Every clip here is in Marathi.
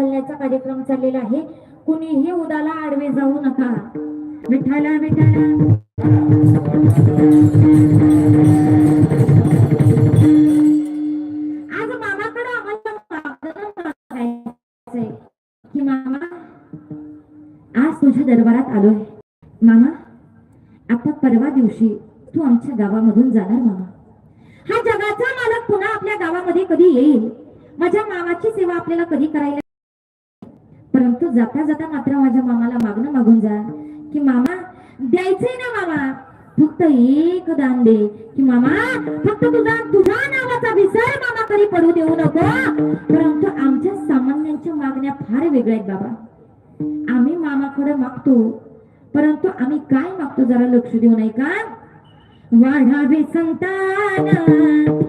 घालण्याचा कार्यक्रम चाललेला आहे. कुणीही उदाला आडवे जाऊ नका. मिठाला मिठाला. मामाकडे मामा आज तुझ्या दरबारात आलोय. मामा आता परवा दिवशी तू आमच्या गावामधून जाणार मामा. हा जगाचा मालक पुन्हा आपल्या गावामध्ये कधी येईल? माझ्या मामाची सेवा आपल्याला कधी करायला परंतु जाता जाता मात्र माझ्या मामाला मागणं मागून जा. की मामा द्यायचंय ना मामा. फक्त एक दान दे. की मामा फक्त तुझा तुझा नावाचा विसर मामा कधी पडू देऊ नको. परंतु आमच्या सामान्यांच्या मागण्या फार वेगळ्या आहेत बाबा. आम्ही मामाकडे मागतो. परंतु आम्ही काय मागतो जरा लक्ष देऊ नाही का? वाढावे संतान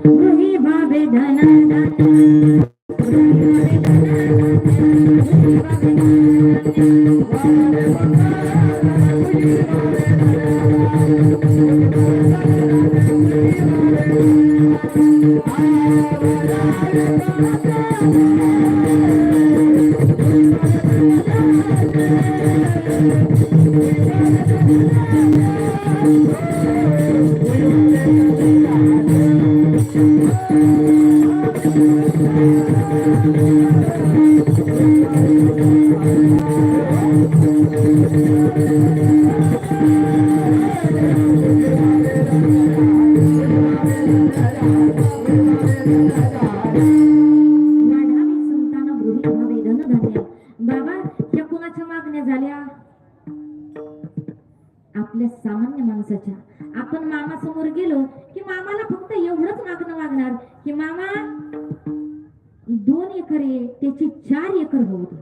गृही भावे धन वाढावे संतान आपल्या सामान्य माणसाच्या. आपण मामा समोर गेलो की मामाला फक्त एवढंच मागणं मागणार की मामा एकर आहे त्याची चार एकर होऊ दे.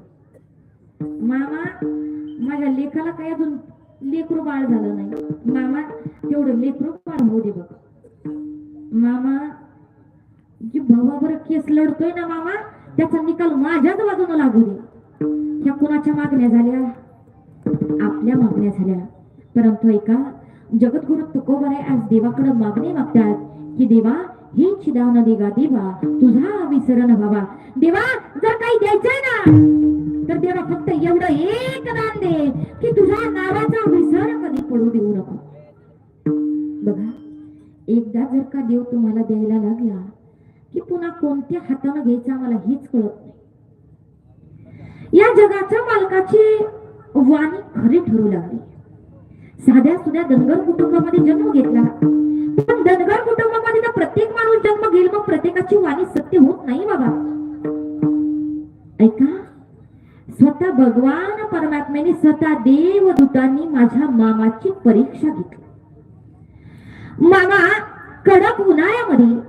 मामा माझ्या लेखाला काय अजून लेकरू बाळ झालं नाही. मामा तेवढं लेकरू बाळ होऊ दे बघ मामा जी भावावर केस लढतोय ना मामा त्याचा निकाल माझ्याच बाजूने लागू दे. ह्या कुणाच्या मागण्या झाल्या? आपल्या मागण्या झाल्या. परंतु ऐका जगद्गुरु तुकोबराय आज देवाकडे मागणी मागतात की देवा ही चिदाव न देगा देवा तुझा विसरण व्हावा देवा जर काही द्यायचंय ना तर देवा फक्त एवढं एक दान दे की तुझ्या नावाचा विसर कधी पडू देऊ नको बघा एकदा जर का देव तुम्हाला द्यायला लागला की पुन्हा कोणत्या हाताने घ्यायचा मला हेच कळत नाही या जगाच्या मालकाची वाणी खरी ठरू लागली साध्या सुध्या धनगर कुटुंबामध्ये जन्म घेतला पण धनगर प्रत्येक माणूस जन्म घेईल मग प्रत्येकाची वाणी सत्य होत नाही बाबा. ऐका? स्वतः भगवान परमात्म्याने स्वतः देवदूतांनी माझ्या मामाची परीक्षा घेतली. मामा कडक उन्हाळ्यामध्ये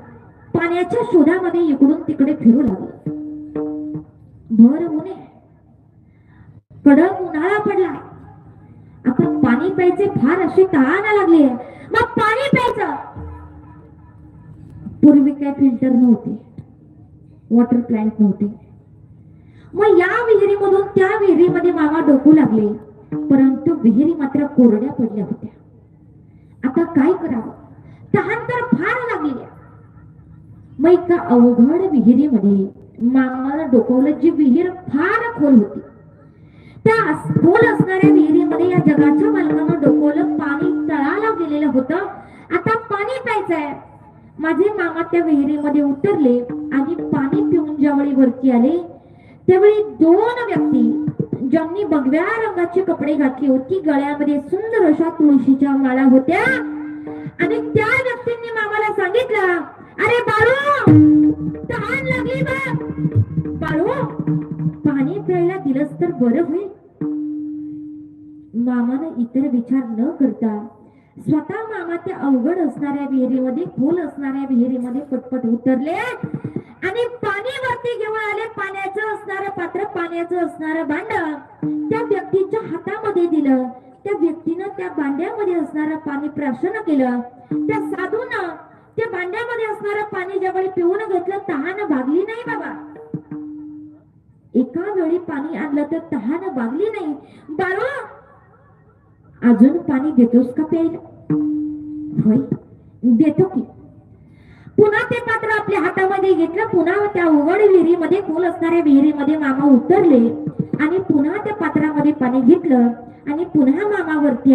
पाण्याच्या शोधामध्ये इकडून तिकडे फिरू लागले. भर उन्हे कडक उन्हाळा पडला. आता पाणी प्यायचे फार असे तहान लागले. मग पाणी प्यायचं. पूर्वी काय फिल्टर नव्हते. वॉटर प्लांट नव्हते. मग या विहिरीमधून त्या विहिरीमध्ये मामा डोकू लागले परंतु विहिरी मात्र कोरड्या पडल्या होत्या. आता काय करावं? तहान तर फार लागली मग एका अवघड विहिरीमध्ये मामाला डोकवलं जी विहीर फार खोल होती. त्या खोल असणाऱ्या विहिरीमध्ये या जगाच्या मालकानं डोकवलं पाणी तळाला गेलेलं होतं. आता पाणी प्यायचंय. माझे मामा त्या विहिरीमध्ये उतरले आणि पाणी पिऊन ज्यावेळी वरती आले त्यावेळी दोन व्यक्ती ज्यांनी भगव्या रंगाचे कपडे घातले होती गळ्यामध्ये सुंदर अशा तुळशीच्या माळा होत्या. आणि त्या व्यक्तींनी मामाला सांगितलं अरे बाळू तहान लागली बाळू पाणी प्यायला दिलंस तर बरं होईल. मामानं इतर विचार न करता स्वतः मामा त्या अवघड असणाऱ्या विहिरीमध्ये खोल असणाऱ्या विहिरीमध्ये पटपट उतरले. आणि पाणी वरती घेऊन आले पाण्याचं असणारं पात्र पाण्याचं असणारं भांड त्या व्यक्तीच्या हातामध्ये दिलं. त्या व्यक्तीनं त्या भांड्यामध्ये असणारं पाणी प्राशन केलं. त्या साधून त्या भांड्यामध्ये असणारं पाणी ज्यावेळी पिऊन घेतलं तहान भागली नाही बाबा. एका वेळी पाणी आणलं तर तहान भागली नाही. बाळू अजून पाणी देतोस का प्यायला? होय देतो की. पुन्हा ते पात्र आपल्या हातामध्ये घेतलं पुन्हा त्या उघड विहिरीमध्ये खोल असणाऱ्या विहिरीमध्ये मामा उतरले आणि पुन्हा त्या पात्रामध्ये पाणी घेतलं आणि पुन्हा मामावरती